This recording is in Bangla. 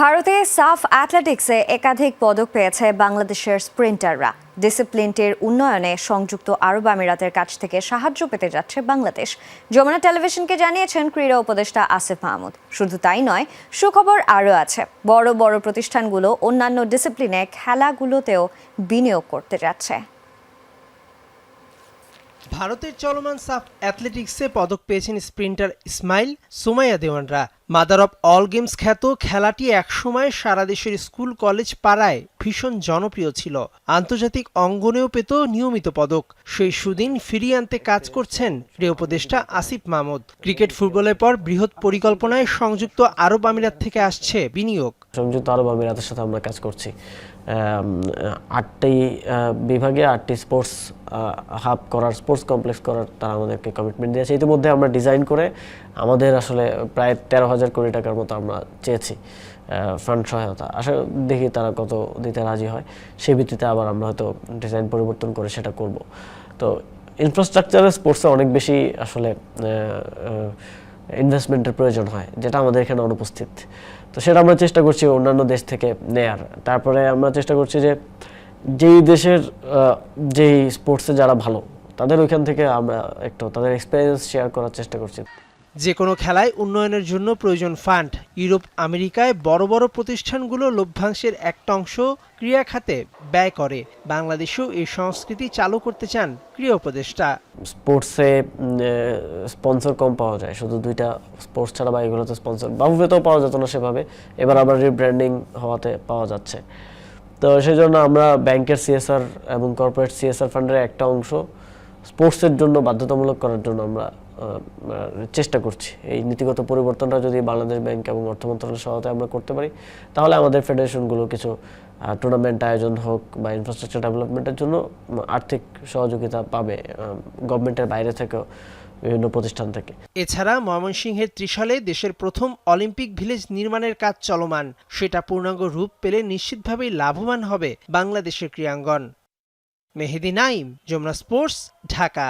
ভারতে সাফ অ্যাথলেটিক্সে একাধিক পদক পেয়েছে বাংলাদেশের স্প্রিন্টাররা। ডিসিপ্লিনটির উন্নয়নে সংযুক্ত আরব আমিরাতের কাছ থেকে সাহায্য পেতে যাচ্ছে বাংলাদেশ। যমুনা টেলিভিশনকে জানিয়েছেন ক্রীড়া উপদেষ্টা আসিফ মাহমুদ। শুধু তাই নয়, সুখবর আরও আছে। বড় বড় প্রতিষ্ঠানগুলো অন্যান্য ডিসিপ্লিনে খেলাগুলোতেও বিনিয়োগ করতে যাচ্ছে। ভারতের চলমান সাফ অ্যাথলেটিক্সে পদক পেয়েছেন স্প্রিন্টার ইসমাইল সুমাইয়া দেওয়ানরা। মাদার অফ অল গেমস খ্যাত খেলাটি একসময় সারা দেশের স্কুল, কলেজ পাড়ায় ভীষণ জনপ্রিয় ছিল। আন্তর্জাতিক অঙ্গনেও পেত নিয়মিত পদক। সেই সুদিন ফিরিয়ে আনতে কাজ করছেন ক্রীড়া উপদেষ্টা আসিফ মাহমুদ। ক্রিকেট ফুটবলের পর বৃহৎ পরিকল্পনায় সংযুক্ত আরব আমিরাত থেকে আসছে বিনিয়োগ। সংযুক্ত আরব আমিরাতের সাথে আমরা কাজ করছি। আটটি বিভাগে আটটি স্পোর্টস হাব করার, স্পোর্টস কমপ্লেক্স করার তারা আমাদেরকে কমিটমেন্ট দিয়েছে। ইতিমধ্যে আমরা ডিজাইন করে আমাদের আসলে প্রায় তেরো হাজার কোটি টাকার মতো আমরা চেয়েছি ফান্ড সহায়তা। আশা দেখি তারা কত দিতে রাজি হয়। সেই ভিত্তিতে আবার আমরা হয়তো ডিজাইন পরিবর্তন করে সেটা করব। তো ইনফ্রাস্ট্রাকচারে স্পোর্টসে অনেক বেশি আসলে ইনভেস্টমেন্টের প্রয়োজন হয়, যেটা আমাদের এখানে অনুপস্থিত। তো সেটা আমরা চেষ্টা করছি অন্যান্য দেশ থেকে নেয়ার। তারপরে আমরা চেষ্টা করছি যে যেই দেশের যেই স্পোর্টসে যারা ভালো, তাদের ওইখান থেকে আমরা একটু তাদের এক্সপিরিয়েন্স শেয়ার করার চেষ্টা করছি। যে কোনো খেলায় উন্নয়নের জন্য প্রয়োজন ফান্ড। ইউরোপ, আমেরিকায় বড় বড় প্রতিষ্ঠানগুলো লভ্যাংশের একটা অংশ ক্রীড়া খাতে ব্যয় করে। বাংলাদেশেও এই সংস্কৃতি চালু করতে চান ক্রীড়া উপদেষ্টা। স্পোর্টসে স্পন্সর কম পাওয়া যায়। শুধু দুইটা স্পোর্টস ছাড়া বা এগুলোতে স্পন্সর বাবুবেতেও পাওয়া যেত না সেভাবে। এবার আবার রিব্র্যান্ডিং হওয়াতে পাওয়া যাচ্ছে। তো সেই জন্য আমরা ব্যাংকের সিএসআর এবং কর্পোরেট সিএসআর ফান্ডের একটা অংশ স্পোর্টসের জন্য বাধ্যতামূলক করার জন্য আমরা চেষ্টা করছি। এই নীতিগত পরিবর্তনটা যদি বাংলাদেশ ব্যাংক এবং অর্থ মন্ত্রণালয়ের সহায়তায় আমরা করতে পারি, তাহলে আমাদের ফেডারেশনগুলো কিছু টুর্নামেন্ট আয়োজন হোক বা ইনফ্রাস্ট্রাকচার ডেভেলপমেন্টের জন্য আর্থিক সহযোগিতা পাবে গভর্নমেন্টের বাইরে থেকেও বিভিন্ন প্রতিষ্ঠান থেকে। এছাড়া ময়মনসিংহের ত্রিশালে দেশের প্রথম অলিম্পিক ভিলেজ নির্মাণের কাজ চলমান। সেটা পূর্ণাঙ্গ রূপ পেলে নিশ্চিতভাবেই লাভবান হবে বাংলাদেশের ক্রীড়াঙ্গন। মেহেদি নাইম যমুনা স্পোর্টস ঢাকা।